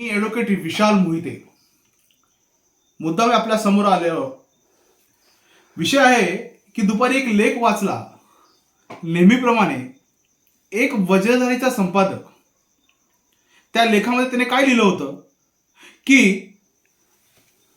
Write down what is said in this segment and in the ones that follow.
मी advocate विशाल मोहिते. मुद्दाम आपल्यासमोर आलेलो विषय आहे की दुपारी एक लेख वाचला. नेहमीप्रमाणे एक वज्रधारीचा संपादक. त्या लेखामध्ये त्याने काय लिहिलं होतं? की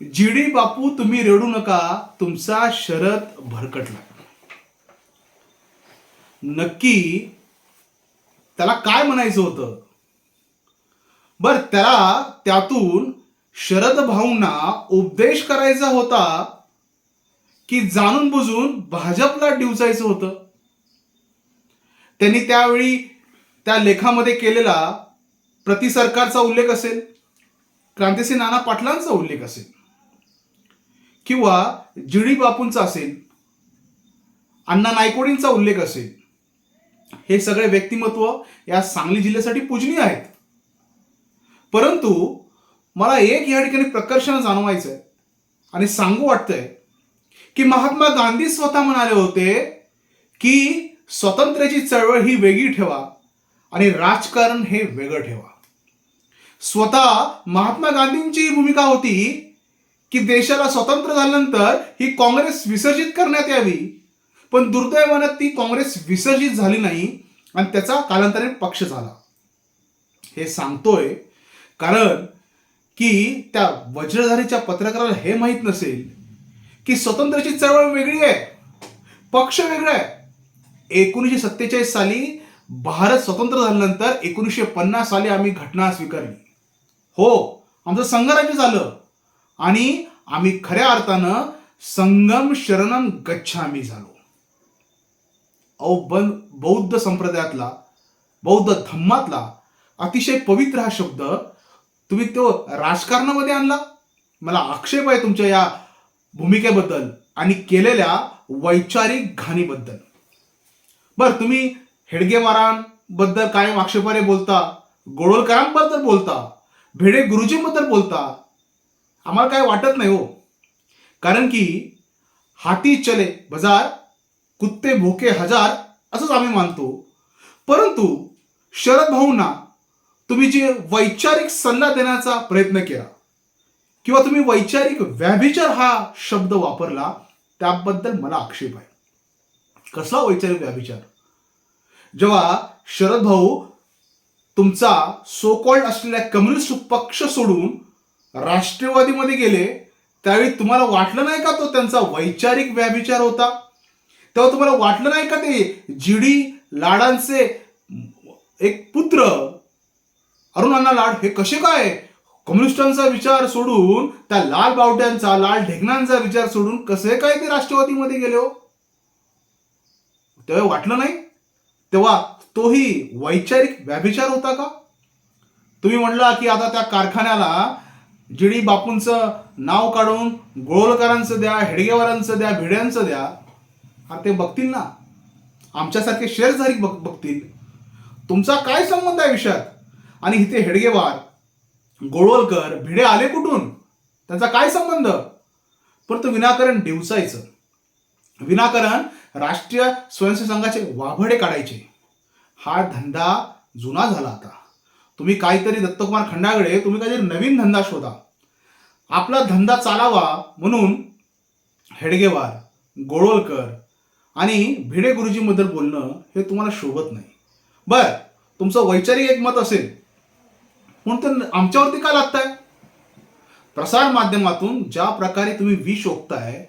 जी डी बापू तुम्ही रेडू नका तुमचा शरद भरकटला. नक्की त्याला काय म्हणायचं होतं? बर त्याला त्यातून शरद भाऊंना उपदेश करायचा होता की जाणून बुजून भाजपला डिवचायचं होतं. त्यांनी त्यावेळी त्या लेखामध्ये केलेला प्रति सरकारचा उल्लेख असेल क्रांतिसिंह नाना पाटलांचा उल्लेख असेल किंवा जिडी बापूंचा असेल अण्णा नायकोडींचा उल्लेख असेल हे सगळे व्यक्तिमत्व या सांगली जिल्ह्यासाठी पूजनीय आहेत. परंतु मला एक या ठिकाणी प्रकर्षण जाणवायचं आहे आणि सांगू वाटतंय की महात्मा गांधी स्वतः म्हणाले होते की स्वातंत्र्याची चळवळ ही वेगळी ठेवा आणि राजकारण हे वेगळं ठेवा. स्वतः महात्मा गांधींची भूमिका होती की देशाला स्वतंत्र झाल्यानंतर ही काँग्रेस विसर्जित करण्यात यावी पण दुर्दैवानं ती काँग्रेस विसर्जित झाली नाही आणि त्याचा कालांतराने पक्ष झाला. हे सांगतोय कारण की त्या वज्रधारीच्या पत्रकाराला हे माहीत नसेल की स्वतंत्रची चळवळ वेगळी आहे पक्ष वेगळा आहे. एकोणीसशे सत्तेचाळीस साली भारत स्वतंत्र झाल्यानंतर एकोणीसशे पन्नास साली आम्ही घटना स्वीकारली. हो आमचं संघराज्य झालं. आणि आम्ही खऱ्या अर्थानं संगम शरणम गच्छामी झालो. अहो बन बौद्ध संप्रदायातला बौद्ध धम्मातला अतिशय पवित्र हा शब्द तुम्ही तो राजकारणामध्ये आणला? मला आक्षेप आहे तुमच्या या भूमिकेबद्दल आणि केलेल्या वैचारिक घाणीबद्दल. बर तुम्ही हेडगेवारांबद्दल कायम आक्षेपाने बोलता? गोळवलकरांबद्दल बोलता? भेडे गुरुजींबद्दल बोलता? आम्हाला काय वाटत नाही हो. कारण की हाती चले बजार कुत्ते भोके हजार असंच आम्ही मानतो. परंतु शरद भाऊंना तुम्ही जे वैचारिक सल्ला देण्याचा प्रयत्न केला किंवा तुम्ही वैचारिक व्याभिचार हा शब्द वापरला त्याबद्दल मला आक्षेप आहे. कसा वैचारिक व्याभिचार? जेव्हा शरद भाऊ तुमचा सो कॉल्ड असलेला कम्युनिस्ट पक्ष सोडून राष्ट्रवादीमध्ये गेले त्यावेळी तुम्हाला वाटलं नाही का तो त्यांचा वैचारिक व्याभिचार होता? तेव्हा तुम्हाला वाटलं नाही का ते जीडी लाडांचे एक पुत्र अरुण अण्णा लाड हे कसे काय? कम्युनिस्टांचा विचार सोडून त्या लाल बावट्यांचा लाल ढेकणांचा विचार सोडून कसे काय ते राष्ट्रवादीमध्ये गेले हो? तेव्हा वाटलं नाही? तेव्हा तोही वैचारिक व्याभिचार होता का? तुम्ही म्हणला की आता त्या कारखान्याला जिडी बापूंचं नाव काढून गोळकरांचं द्या हेडगेवारांचं द्या भिड्यांचं द्या अरे ते बघतील ना? आमच्यासारखे शेअरधारी बघ बघतील. तुमचा काय संबंध आहे विषयात? आणि इथे हेडगेवार गोळवलकर भिडे आले कुठून? त्यांचा काय संबंध? परंतु विनाकारण दिवसायचं विनाकारण राष्ट्रीय स्वयंसेवक संघाचे वाभडे काढायचे. हा धंदा जुना झाला आता. तुम्ही काहीतरी दत्तकुमार खंडागडे तुम्ही काहीतरी नवीन धंदा शोधा. आपला धंदा चालावा म्हणून हेडगेवार गोळवलकर आणि भिडे गुरुजीबद्दल बोलणं हे तुम्हाला शोभत नाही. बर तुमचं वैचारिक एक मत असेल. म्हणून तर आमच्यावरती का लागताय? प्रसार माध्यमातून ज्या प्रकारे तुम्ही विष ओकताय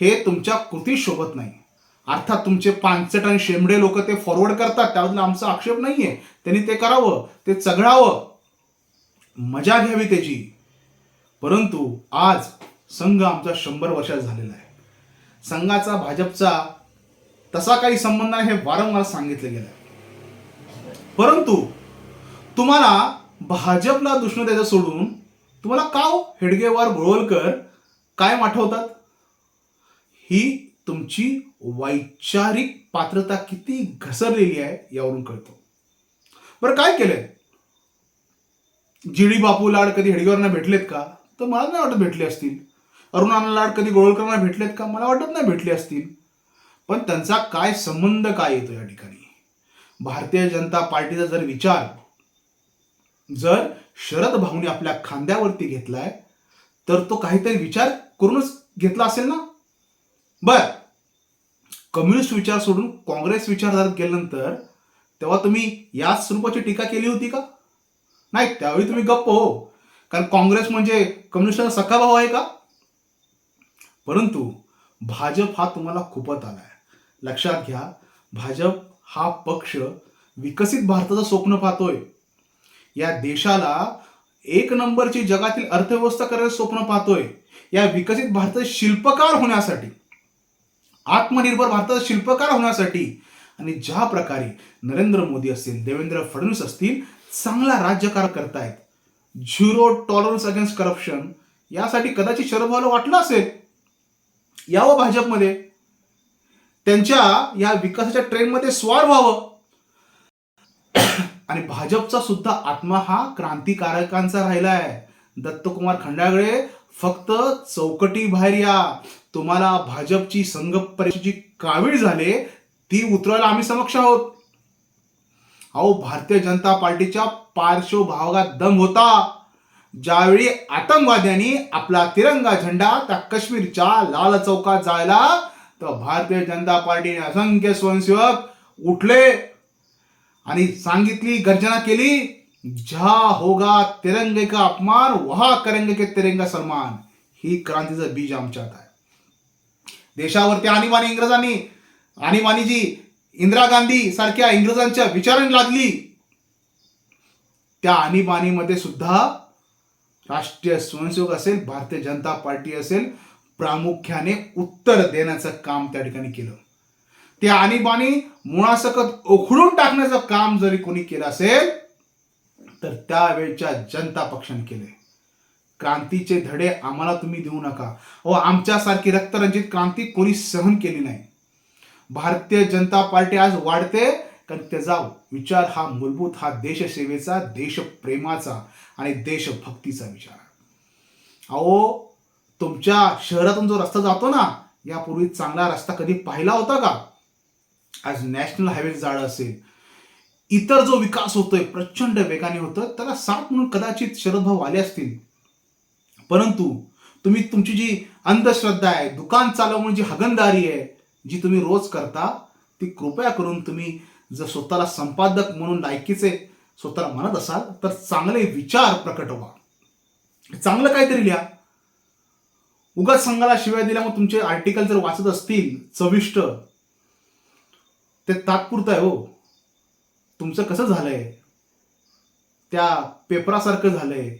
हे तुमच्या कृती शोभत नाही. अर्थात तुमचे पानचट आणि शेंबडे लोक ते फॉरवर्ड करतात त्याबद्दल आमचा आक्षेप नाही आहे त्यांनी ते करावं ते चघळावं. मजा घ्यावी त्याची. परंतु आज संघ आमचा शंभर वर्षात झालेला आहे. संघाचा भाजपचा तसा काही संबंध नाही हे वारंवार सांगितलं गेलं आहे परंतु तुम्हाला भाजपला दुष्ण द्यायचं सोडून तुम्हाला का हो हेडगेवार गोळवलकर काय आठवतात ही तुमची वैचारिक पात्रता किती घसरलेली आहे यावरून कळतो. बरं काय केलंय? जीडी बापू लाड कधी हेडगेवारांना भेटलेत का? तर मला नाही वाटत भेटले असतील. अरुणाना लाड कधी गोळवलकरांना भेटलेत का? मला वाटत नाही भेटले असतील. पण त्यांचा काय संबंध काय येतो या ठिकाणी? भारतीय जनता पार्टीचा जर विचार जर शरद भाऊने आपल्या खांद्यावरती घेतलाय तर तो काहीतरी विचार करूनच घेतला असेल ना? बर. कम्युनिस्ट विचार सोडून काँग्रेस विचारधारात गेल्यानंतर तेव्हा तुम्ही याच स्वरूपाची टीका केली होती का? नाही त्यावेळी तुम्ही गप्प हो. कारण काँग्रेस म्हणजे कम्युनिस्टचा सखा भाऊ आहे का? परंतु भाजप हा तुम्हाला खूपच आलाय. लक्षात घ्या भाजप हा पक्ष विकसित भारताचं स्वप्न पाहतोय. या देशाला एक नंबरची जगातील अर्थव्यवस्था करायचं स्वप्न पाहतोय. या विकसित भारताचे शिल्पकार होण्यासाठी आत्मनिर्भर भारताचा शिल्पकार होण्यासाठी आणि ज्या प्रकारे नरेंद्र मोदी असतील देवेंद्र फडणवीस असतील चांगला राज्यकार करतायत. झिरो टॉलरन्स अगेन्स्ट करप्शन यासाठी कदाचित शरद भाऊला वाटलं असेल. यावं भाजपमध्ये. त्यांच्या या विकासाच्या ट्रेनमध्ये स्वार व्हावं. आणि भाजपचा सुद्धा आत्मा हा क्रांतिकारकांचा राहिला आहे दत्तकुमार खंडागळे फक्त चौकटी बाहेर या. तुम्हाला भाजपची संघ परीक्षेची कावीळ झाले ती उतरवायला आम्ही समक्ष आहोत. अहो भारतीय जनता पार्टीच्या पार्श्वभागात दम होता. ज्यावेळी आतंकवाद्यांनी आपला तिरंगा झेंडा त्या काश्मीरच्या लाल चौकात जायला तर भारतीय जनता पार्टीने असंख्य स्वयंसेवक उठले. आणि सांगितली गर्जना केली झा होगा तिरंगे का अपमान वहा करेंगे के तिरंगा सन्मान. ही क्रांतीचं बीज आमच्यात आहे. देशावरती आणीबाणी इंग्रजांनी आणीबाणी जी इंदिरा गांधी सारख्या इंग्रजांच्या विचारांनी लागली त्या आणीबाणीमध्ये सुद्धा राष्ट्रीय स्वयंसेवक असेल भारतीय जनता पार्टी असेल प्रामुख्याने उत्तर देण्याचं काम त्या ठिकाणी केलं. त्या आणीबाणी मुळासकट उखडून टाकण्याचं काम जरी कोणी केलं असेल तर त्यावेळच्या जनता पक्षाने केले क्रांतीचे धडे आम्हाला तुम्ही देऊ नका. व आमच्यासारखी रक्तरंजित क्रांती कोणी सहन केली नाही. भारतीय जनता पार्टी आज वाढते कारण त्याचा विचार हा मूलभूत हा देशसेवेचा देशप्रेमाचा आणि देशभक्तीचा विचार. अहो तुमच्या शहरातून जो रस्ता जातो ना यापूर्वी चांगला रस्ता कधी पाहिला होता का? आज नॅशनल हायवे जाळं असेल इतर जो विकास होतोय प्रचंड वेगाने होतं त्याला साथ म्हणून कदाचित शरद भाऊ आले असतील. परंतु तुम्ही तुमची जी अंधश्रद्धा आहे दुकान चालवून जी हगनदारी आहे जी तुम्ही रोज करता ती कृपया करून तुम्ही जर स्वतःला संपादक म्हणून लायकीचे स्वतःला म्हणत असाल तर चांगले विचार प्रकट व्हा. चांगलं काहीतरी लिहा. उगाच संघाला शिवाय दिल्यामुळे तुमचे आर्टिकल जर वाचत असतील चविष्ट ते तात्पुरतं आहे हो. तुमचं कसं झालंय? त्या पेपरासारखं झालंय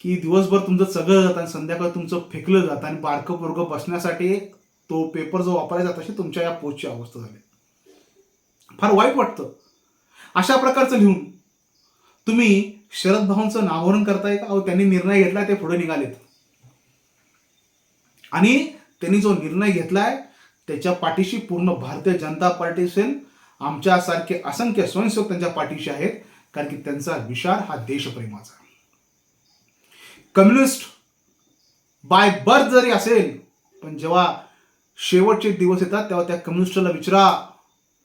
की दिवसभर तुमचं सगळं जातं आणि संध्याकाळ तुमचं फेकलं जातं आणि बारकं पोरगं बसण्यासाठी तो पेपर जो वापरायचा तशी तुमच्या या पोचची अवस्था झाली. फार वाईट वाटतं. अशा प्रकारचं लिहून तुम्ही शरद भाऊंचं नावरण करताय का? अहो त्यांनी निर्णय घेतला ते पुढे निघालेत. आणि त्यांनी जो निर्णय घेतलाय त्याच्या पाठीशी पूर्ण भारतीय जनता पार्टी असेल. आमच्यासारखे असंख्य स्वयंसेवक त्यांच्या पाठीशी आहेत कारण की त्यांचा विचार हा देशप्रेमाचा कम्युनिस्ट बाय बर्थ जरी असेल पण जेव्हा शेवटचे दिवस येतात तेव्हा त्या कम्युनिस्टला विचारा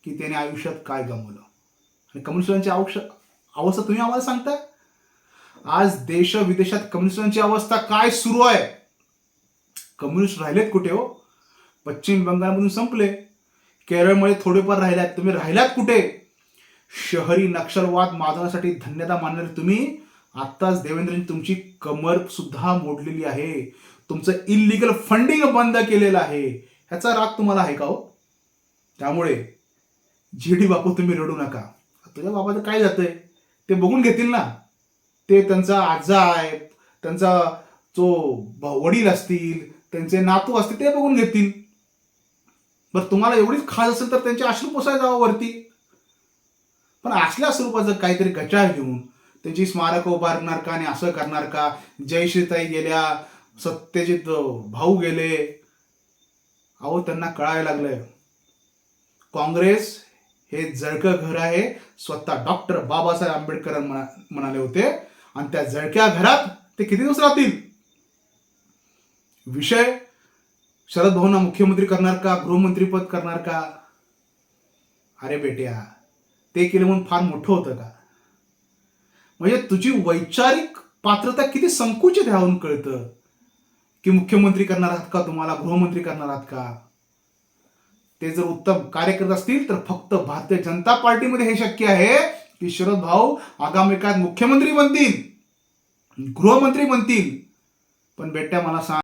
की त्याने आयुष्यात काय गमवलं. आणि कम्युनिस्टांची आयुष्य अवस्था तुम्ही आम्हाला सांगताय? आज देश विदेशात कम्युनिस्टांची अवस्था काय सुरू आहे? कम्युनिस्ट राहिलेत कुठे हो? पश्चिम बंगालमधून संपले. केरळमध्ये थोडेफार राहिल्यात तुम्ही राहिल्यात कुठे? शहरी नक्षलवाद माजवण्यासाठी धन्यता मानणारे तुम्ही आत्ताच देवेंद्रजी तुमची कमर सुद्धा मोडलेली आहे. तुमचं इलिगल फंडिंग बंद केलेलं आहे. ह्याचा राग तुम्हाला आहे का हो? त्यामुळे जीडी बापू तुम्ही रडू नका. तुझ्या बाबाचं काय जातंय ते बघून घेतील ना. ते त्यांचा आजा आहे त्यांचा जो वडील असतील त्यांचे नातू असतील ते बघून घेतील. बरं तुम्हाला एवढीच खास असेल तर त्यांचे अश्रू पोसाय जावं वरती. पण असल्या स्वरूपाचं काहीतरी गचाळ घेऊन त्यांची स्मारक उभारणार का आणि असं करणार का? जयश्रीताई गेल्या सत्यजित भाऊ गेले. अहो त्यांना कळायला लागलंय. काँग्रेस हे जळकं घर आहे. स्वतः डॉक्टर बाबासाहेब आंबेडकर म्हणा म्हणाले होते. आणि त्या जळक्या घरात ते किती दिवस राहतील? विषय शरद भाऊंना मुख्यमंत्री करणार का? गृहमंत्रीपद करणार का? अरे बेट्या ते केलं म्हणून फार मोठं होतं का? म्हणजे तुझी वैचारिक पात्रता किती संकुचित ह्यावरून कळतं. की मुख्यमंत्री करणार आहात का तुम्हाला? गृहमंत्री करणार आहात का? ते जर उत्तम कार्य करत असतील तर फक्त भारतीय जनता पार्टीमध्ये हे शक्य आहे की शरद भाऊ आगामी काळात मुख्यमंत्री बनतील गृहमंत्री बनतील. पण बेट्या मला सांग